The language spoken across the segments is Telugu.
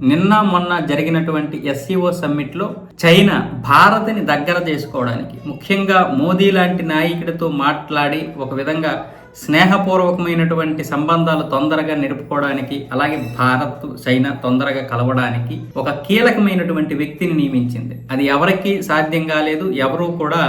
నిన్న మొన్న జరిగినటువంటి ఎస్సీఓ సమ్మిట్లో చైనా భారత్ని దగ్గర చేసుకోవడానికి ముఖ్యంగా మోదీ లాంటి నాయకుడితో మాట్లాడి ఒక విధంగా స్నేహపూర్వకమైనటువంటి సంబంధాలు తొందరగా నిలుపుకోవడానికి అలాగే భారత్ చైనా తొందరగా కలవడానికి ఒక కీలకమైనటువంటి వ్యక్తిని నియమించింది. అది ఎవరికి సాధ్యం కాలేదు ఎవరూ కూడా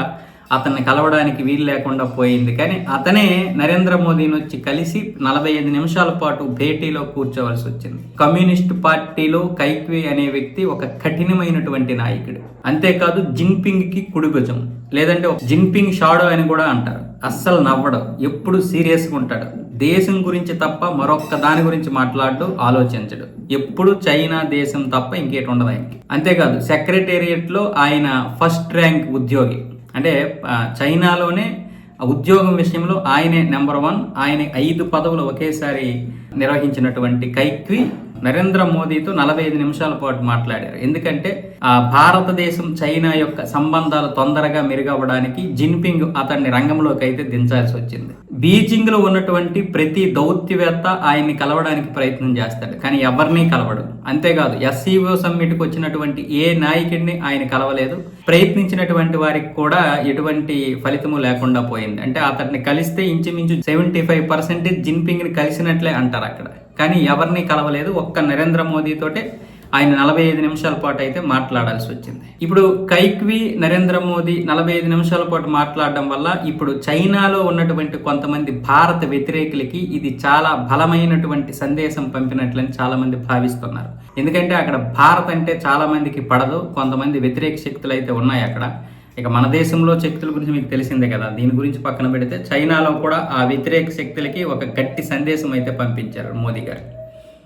అతన్ని కలవడానికి వీలు లేకుండా పోయింది. కానీ అతనే నరేంద్ర మోదీని వచ్చి కలిసి నలభై ఐదు నిమిషాల పాటు భేటీలో కూర్చోవలసి వచ్చింది. కమ్యూనిస్ట్ పార్టీలో కైక్వే అనే వ్యక్తి ఒక కఠినమైనటువంటి నాయకుడు. అంతేకాదు జిన్పింగ్కి కుడిభుజం. లేదంటే జిన్పింగ్ షాడో అని కూడా అంటారు. అస్సలు నవ్వడం. ఎప్పుడు సీరియస్గా ఉంటాడు. దేశం గురించి తప్ప మరొక్క దాని గురించి మాట్లాడు ఆలోచించడు. ఎప్పుడు చైనా దేశం తప్ప ఇంకేటి ఉండదు ఆయనకి. అంతేకాదు సెక్రటేరియట్లో ఆయన ఫస్ట్ ర్యాంక్ ఉద్యోగి. అంటే చైనాలోనే ఉద్యోగం విషయంలో ఆయనే నెంబర్ వన్ ఆయన ఐదు పదవులు ఒకేసారి నిర్వహించినటువంటి కైక్వి. నరేంద్ర మోదీతో నలభై ఐదు నిమిషాల పాటు మాట్లాడారు. ఎందుకంటే ఆ భారతదేశం చైనా యొక్క సంబంధాలు తొందరగా మెరుగవ్వడానికి జిన్పింగ్ అతన్ని రంగంలోకి అయితే దించాల్సి వచ్చింది. బీజింగ్లో ఉన్నటువంటి ప్రతి దౌత్యవేత్త ఆయన్ని కలవడానికి ప్రయత్నం చేస్తాడు. కానీ ఎవరిని కలవడు. అంతేకాదు ఎస్సీఓ సమ్మిట్కి వచ్చినటువంటి ఏ నాయకుడిని ఆయన కలవలేదు. ప్రయత్నించినటువంటి వారికి కూడా ఎటువంటి ఫలితము లేకుండా పోయింది. అంటే అతన్ని కలిస్తే ఇంచుమించు సెవెంటీ ఫైవ్ పర్సెంటేజ్ జిన్పింగ్ని కలిసినట్లే అంటారు అక్కడ. కానీ ఎవరిని కలవలేదు. ఒక్క నరేంద్ర మోదీతోటే ఆయన నలభై ఐదు నిమిషాల పాటు అయితే మాట్లాడాల్సి వచ్చింది. ఇప్పుడు కైక్వి నరేంద్ర మోదీ నలభై ఐదు నిమిషాల పాటు మాట్లాడడం వల్ల ఇప్పుడు చైనాలో ఉన్నటువంటి కొంతమంది భారత వ్యతిరేకులకి ఇది చాలా బలమైనటువంటి సందేశం పంపినట్లని చాలా మంది భావిస్తున్నారు. ఎందుకంటే అక్కడ భారత్ అంటే చాలా మందికి పడదు. కొంతమంది వ్యతిరేక శక్తులు అయితే ఉన్నాయి అక్కడ. ఇక మన దేశంలో శక్తుల గురించి మీకు తెలిసిందే కదా దీని గురించి పక్కన పెడితే చైనాలో కూడా ఆ వ్యతిరేక శక్తులకి ఒక గట్టి సందేశం అయితే పంపించారు మోదీ గారు.